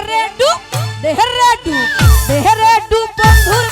দেহের রে ডুব দেহের রে ডুব দেহের রে ডুব বন্ধুর